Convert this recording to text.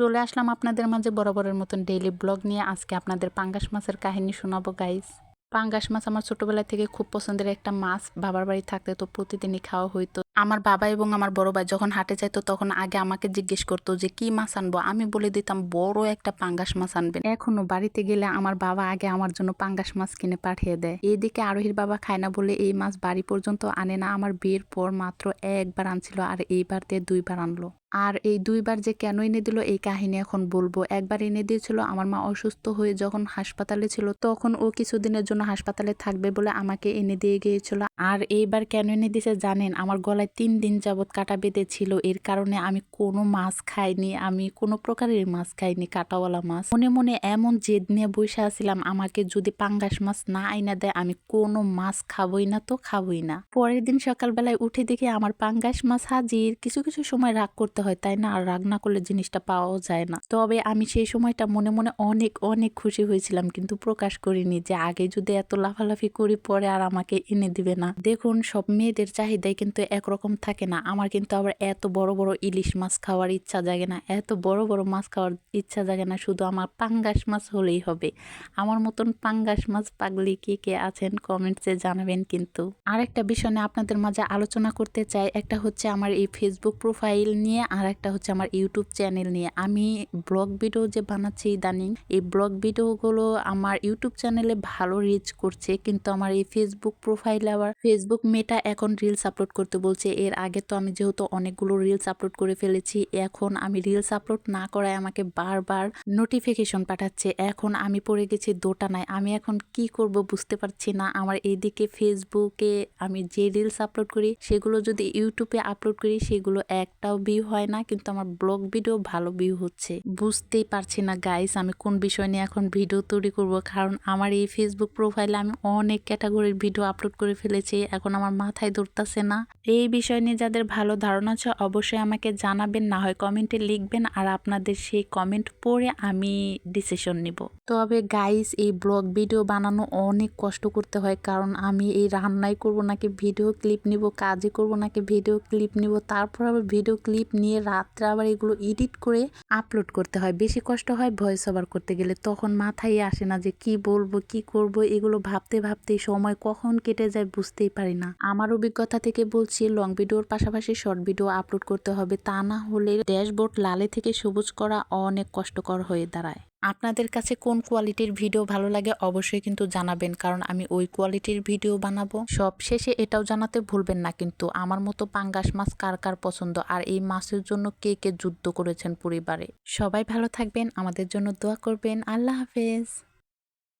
চলে আসলাম আপনাদের মাঝে বরাবরের মতন ডেইলি ব্লগ নিয়ে। আজকে আপনাদের পাঙ্গাস মাছের কাহিনী শোনাবো গাইস পাঙ্গাস মাছ আমার ছোটবেলা থেকে খুব পছন্দের একটা মাছ, বাবার বাড়ি থাকতে তো প্রতিদিনই খাওয়া হইতো। আমার বাবা এবং আমার বড় ভাই যখন হাটে যাইতো তখন আগে আমাকে জিজ্ঞেস করতো যে, কি মাছ আনব? আমি বলে দিতাম, বড় একটা পাঙ্গাস মাছ আনবেন। এখনও বাড়িতে গেলে আমার বাবা আগে আমার জন্য পাঙ্গাস মাছ কিনে পাঠিয়ে দেয়। এইদিকে আরোহীর বাবা খায় না বলে এই মাছ বাড়ি পর্যন্ত আনে না। আমার বিয়ের পর মাত্র একবার আনছিল আর এইবার দিয়ে দুইবার আনলো। আর এই দুইবার যে কেন এনে দিল এই কাহিনী এখন বলব। একবার এনে দিয়েছিল, আমার মা অসুস্থ হয়ে যখন হাসপাতালে ছিল, তখন ও কিছুদিনের জন্য হাসপাতালে থাকবে বলে আমাকে এনে দিয়ে গিয়েছিল। আর এইবার কেন এনে দিয়েছে জানেন, আমার গলায় তিন দিন যাবৎ কাটা বেঁধে ছিল। এর কারণে আমি কোনো মাছ খাইনি, আমি কোনো প্রকারের মাছ খাইনি, কাটাওয়ালা মাছ। মনে মনে এমন জেদ নিয়ে বসে আছিলাম, আমাকে যদি পাঙ্গাস মাছ না আইনা দেয়, আমি কোনো মাছ খাবই না তো খাবই না। পরের দিন সকালবেলায় উঠে দেখি আমার পাঙ্গাস মাছ হাজির। কিছু কিছু সময় রাগ করতে হয়, তাই না? আর রাগ না করলে জিনিসটা পাওয়াও যায় না। তবে আমি সেই সময়টা মনে মনে অনেক অনেক খুশি হয়েছিলাম, কিন্তু প্রকাশ করিনি যে আগে যদি এত লাফালাফি করি পরে আর আমাকে এনে দিবে না। দেখুন, সব মেয়েদের চাহিদাই কিন্তু একরকম থাকে না। আমার কিন্তু আবার এত বড় বড় ইলিশ মাছ খাওয়ার ইচ্ছা জাগে না। এত বড় বড় মাছ খাওয়ার ইচ্ছা জাগে না। শুধু আমার পাঙ্গাস মাছ হলেই হবে। আমার মতন পাঙ্গাস মাছ পাগলি কে কে আছেন কমেন্টসে জানাবেন কিন্তু। আরেকটা বিষয় নিয়ে আপনাদের মাঝে আলোচনা করতে চাই, একটা হচ্ছে আমার এই ফেসবুক প্রোফাইল নিয়ে আর একটা হচ্ছে আমার ইউটিউব চ্যানেল নিয়ে। আমি ব্লগ ভিডিও যে বানাচ্ছি ইদানিং, এই ব্লগ ভিডিওগুলো আমার ইউটিউব চ্যানেলে ভালো রিচ করছে, কিন্তু আমার এই ফেসবুক প্রোফাইল আবার ফেসবুক মেটা এখন রিলস আপলোড করতে বলছে। এর আগে তো আমি যেহেতু অনেকগুলো রিলস আপলোড করে ফেলেছি, এখন আমি রিলস আপলোড না করায় আমাকে বারবার নোটিফিকেশন পাঠাচ্ছে। এখন আমি পড়ে গেছি দোটানায়, আমি এখন কি করব বুঝতে পারছি না। আমার এইদিকে ফেসবুকে আমি যে রিলস আপলোড করি, সেগুলো যদি ইউটিউবে আপলোড করি, সেগুলো একটাও ভিউ হয় না, কিন্তু আমার ব্লগ ভিডিও ভালো ভিউ হচ্ছে। বুঝতেই পারছি না গাইস আমি কোন বিষয় নিয়ে এখন ভিডিও তৈরি করব? কারণ আমার এই ফেসবুক প্রোফাইলে আমি অনেক ক্যাটাগরির ভিডিও আপলোড করে ফেলেছি, এখন আমার মাথায় ধরতেছে না। এই বিষয় নিয়ে যাদের ভালো ধারণা আছে, অবশ্যই আমাকে জানাবেন, না হয় কমেন্টে লিখবেন, আর আপনাদের সেই কমেন্ট পড়ে আমি ডিসিশন নিব। তবে গাইস এই ব্লগ ভিডিও বানানো অনেক কষ্ট করতে হয়, কারণ আমি এই রান্নাই করব নাকি ভিডিও ক্লিপ নিব কাজে করব নাকি ভিডিও ক্লিপ নিব, তারপর আবার ভিডিও ক্লিপ নিয়ে রাত্রে আবার এগুলো এডিট করে আপলোড করতে হয়। বেশি কষ্ট হয় ভয়েস ওভার করতে গেলে। তখন মাথায় আসে না যে কি বলব, কি করব, এগুলো ভাবতে ভাবতে সময় কখন কেটে যায় বুঝতেই পারি না। আমার অভিজ্ঞতা থেকে বলছি লং ভিডিওর পাশাপাশি শর্ট ভিডিও আপলোড করতে হবে। তা না হলে ড্যাশবোর্ড লালে থেকে সবুজ করা অনেক কষ্টকর হয়ে দাঁড়ায়। আপনাদের কাছে কোন কোয়ালিটির ভিডিও ভালো লাগে অবশ্যই কিন্তু জানাবেন, কারণ আমি ওই কোয়ালিটির ভিডিও বানাবো। সব শেষে এটাও জানাতে ভুলবেন না কিন্তু আমার মতো পাঙ্গাস মাছ কার কার পছন্দ আর এই মাছের জন্য কে কে যুদ্ধ করেছেন পরিবারে। সবাই ভালো থাকবেন, আমাদের জন্য দোয়া করবেন। আল্লাহ হাফেজ।